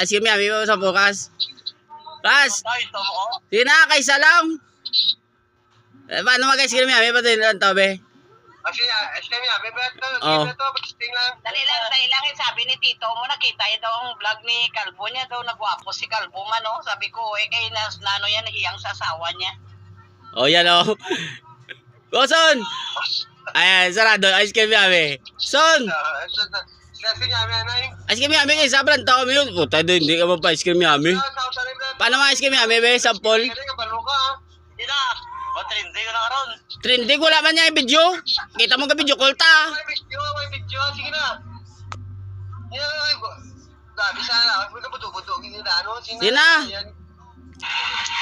Ice cream mo sa bukas. Ras, mo. di na, kaysa lang. Eh, paano mag-ice cream yummy? Pati lang to, be? Kasi, ah, ice cream yan. Ito, Oh. ito, pasting lang. Dali lang, dali lang. eh, Sabi ni Tito mo, nakita ito ang vlog ni Kalbo niya daw, nagwapo si Kalbo man, no? Sabi ko, eh, kay nas, nano yan, hiyang sa asawa niya. Oh, yan oh. Oh, son! Ayan, sarado. Ice cream yummy. Son! Ah, may. Ice cream yummy kayo, sabrang tao kami yun. Puta doon, hindi ka pa ice cream yummy. Ah, na. Paano mga ice cream yummy, be? Balo ka, ah. Hindi na. Matrindi ko na karon. Trendy, wala man niya yung video. Kita mo ka video call ta. May video, may video. Sige na. Ko. Gabi sana. Ka buto-buto. Gini na, ano? Sino? Yan.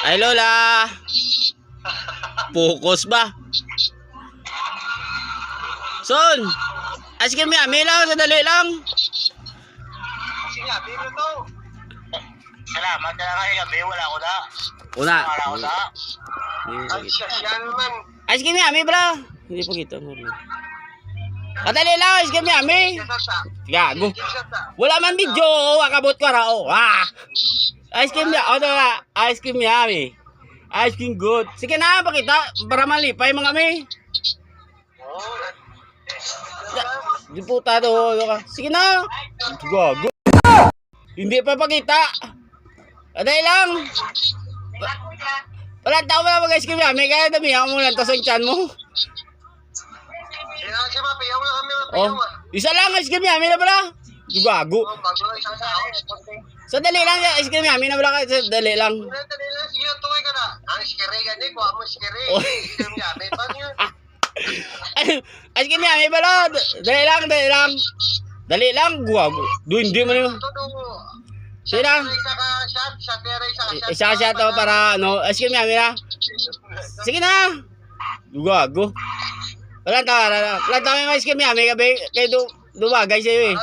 Ay, Lola. Focus ba? Son! Ice cream yummy lang, sadali lang. Sige nga, biro to. Salamat na lang gabi, wala ko na. Una. Wala ko na. Naman. Ice cream yummy, bro. Hindi pa kita. Kadali lang, yummy. Siya sa sa. Gago. Sa. Wala man video, oh, akabot ko ra, oh. Ah! Ice cream ya, ano na, ice cream yummy. Ice cream good. Sige na, pakita, para malipay mga kami. Oh, Di puta to, ano ka. Sige na. Gago. Hindi pa pakita. Kadali lang. Wala tao wala mag ice cream yummy, kaya damihan mo lang to sa tiyan mo. Na, na Oh, isa lang ice cream yummy na pala. Gago. Oh, bago lang lang, ice cream yummy na pala kayo, sa dali lang. Sige na, dali lang. Sige na, tuloy ka na. Ang skere ganyan, kuha mo skere. Oh. Sige na, may paano yun? Ice cream yummy pala. Dali lang, dali lang. Dali lang, gago. Do hindi mo nung... Sige na. Isa ka shot, para ano, ice cream yummy na. Sige na. Gago. Wala ta, wala wala ta may ice cream yummy kabe. Kay do dumagay sa'yo eh.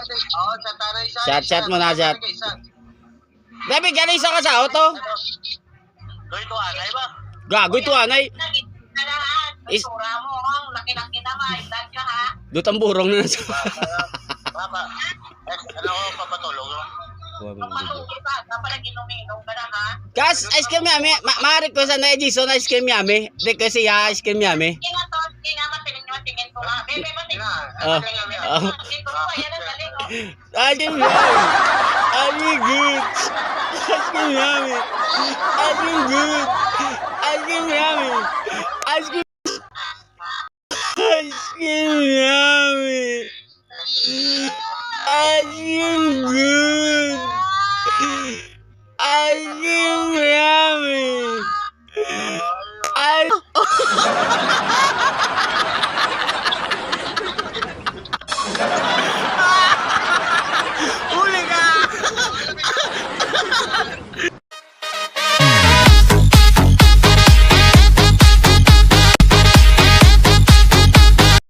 Shot, shot mo na, shot. Dabi, gano'n isa ka sa auto. Gago ito anay. Is- ha. Dutang burong na nasa. Papa, eh, ano ko papatulog. Kas, ice cream yummy. Ma Ma-request na Jason ice cream yummy. Request siya ice cream yummy. Oh. ano? Oh. Ang. Ice cream yummy. Ice cream good. Ice cream yummy. Ice cream good. Ice cream yummy. Ice cream. Ice cream yummy.